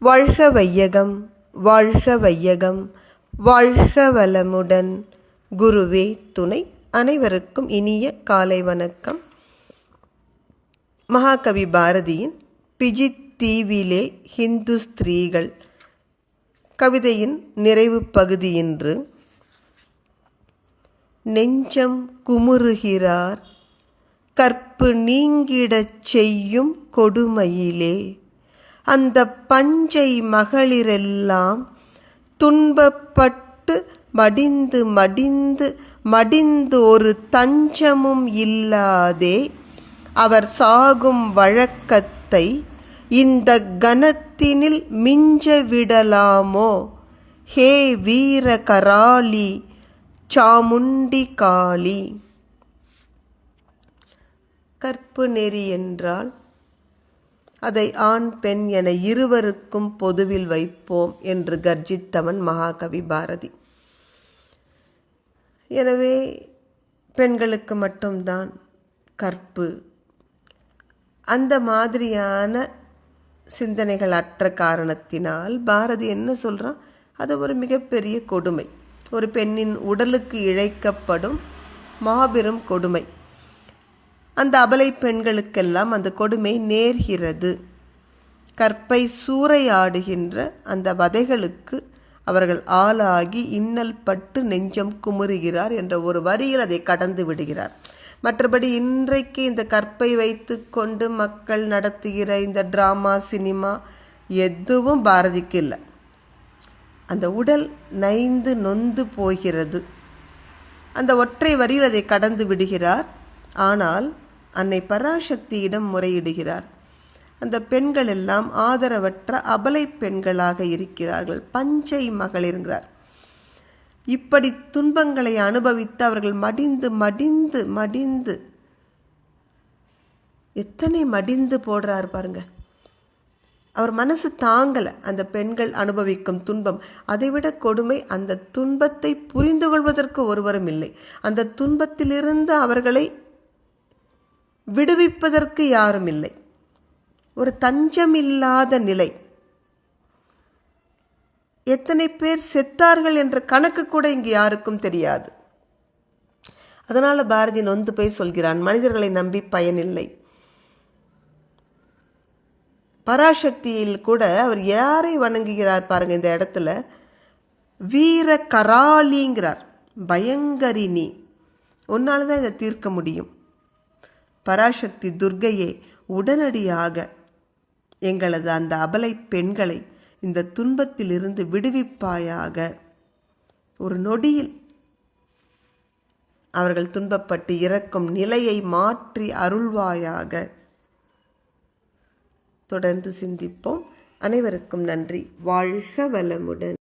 வாழ்க வையகம் வாழ்க வையகம் வாழ்க வளமுடன் குருவே துணை அனைவருக்கும் இனிய காலை வணக்கம். மகாகவி பாரதியின் பிஜி தீவிலே ஹிந்து ஸ்திரீகள் கவிதையின் நிறைவு பகுதி இன்று நெஞ்சம் குமுறுகிறார் கற்பு நீங்கிடச் செய்யும் கொடுமையிலே அந்த பஞ்சை மகளிரெல்லாம் துன்பப்பட்டு மடிந்து மடிந்து மடிந்து ஒரு தஞ்சமும் இல்லாதே அவர் சாகும் வழக்கத்தை இந்த கனத்தினில் மிஞ்ச விடலாமோ? ஹே வீர கராளி சாமுண்டி காளி. கற்பு நெறி என்றால் அதை ஆண் பெண் என இருவருக்கும் பொதுவில் வைப்போம் என்று கர்ஜித்தவன் மகாகவி பாரதி. எனவே பெண்களுக்கு மட்டும்தான் கற்பு. அந்த மாதிரியான சிந்தனைகள் அற்ற காரணத்தினால் பாரதி என்ன சொல்கிறான் அது ஒரு மிகப்பெரிய கொடுமை. ஒரு பெண்ணின் உடலுக்கு இழைக்கப்படும் மாபெரும் கொடுமை. அந்த அபலை பெண்களுக்கெல்லாம் அந்த கொடுமை நேர்கிறது. கற்பை சூறையாடுகின்ற அந்த வதைகளுக்கு அவர்கள் ஆளாகி இன்னல் பட்டு நெஞ்சம் குமுறுகிறார் என்ற ஒரு வரியில் அதை கடந்து விடுகிறார். மற்றபடி இன்றைக்கு இந்த கற்பை வைத்து கொண்டு மக்கள் நடத்துகிற இந்த ட்ராமா சினிமா எதுவும் பாரதிக்கு இல்லை. அந்த உடல் நைந்து நொந்து போகிறது. அந்த ஒற்றை வரியில் அதை கடந்து விடுகிறார். ஆனால் அன்னை பராசக்தியிடம் முறையிடுகிறார். அந்த பெண்கள் எல்லாம் ஆதரவற்ற அபலை பெண்களாக இருக்கிறார்கள். பஞ்சை மகளிர்கிறார் இப்படி துன்பங்களை அனுபவித்து அவர்கள் மடிந்து மடிந்து மடிந்து எத்தனை மடிந்து போடுறார் பாருங்க. அவர் மனசு தாங்கலை அந்த பெண்கள் அனுபவிக்கும் துன்பம். அதைவிட கொடுமை அந்த துன்பத்தை புரிந்து கொள்வதற்கு ஒருவரும் இல்லை. அந்த துன்பத்திலிருந்து அவர்களை விடுவிப்பதற்கு யாரும் இல்லை ஒரு தஞ்சமில்லாத நிலை. எத்தனை பேர் செத்தார்கள் என்ற கணக்கு கூட இங்கு யாருக்கும் தெரியாது. அதனால பாரதி நொந்து போய் சொல்கிறான் மனிதர்களை நம்பி பயனில்லை. பராசக்தியில் கூட அவர் யாரை வணங்குகிறார் பாருங்க இந்த இடத்துல. வீர கராளிங்கிறார் பயங்கரினி. உன்னால தான் இதை தீர்க்க முடியும். பராசக்தி துர்க்கையே உடனடியாக எங்களது அந்த அபலை பெண்களை இந்த துன்பத்திலிருந்து விடுவிப்பாயாக. ஒரு நொடியில் அவர்கள் துன்பப்பட்டு இறக்கும் நிலையை மாற்றி அருள்வாயாக. தொடர்ந்து சிந்திப்போம். அனைவருக்கும் நன்றி. வாழ்க வளமுடன்.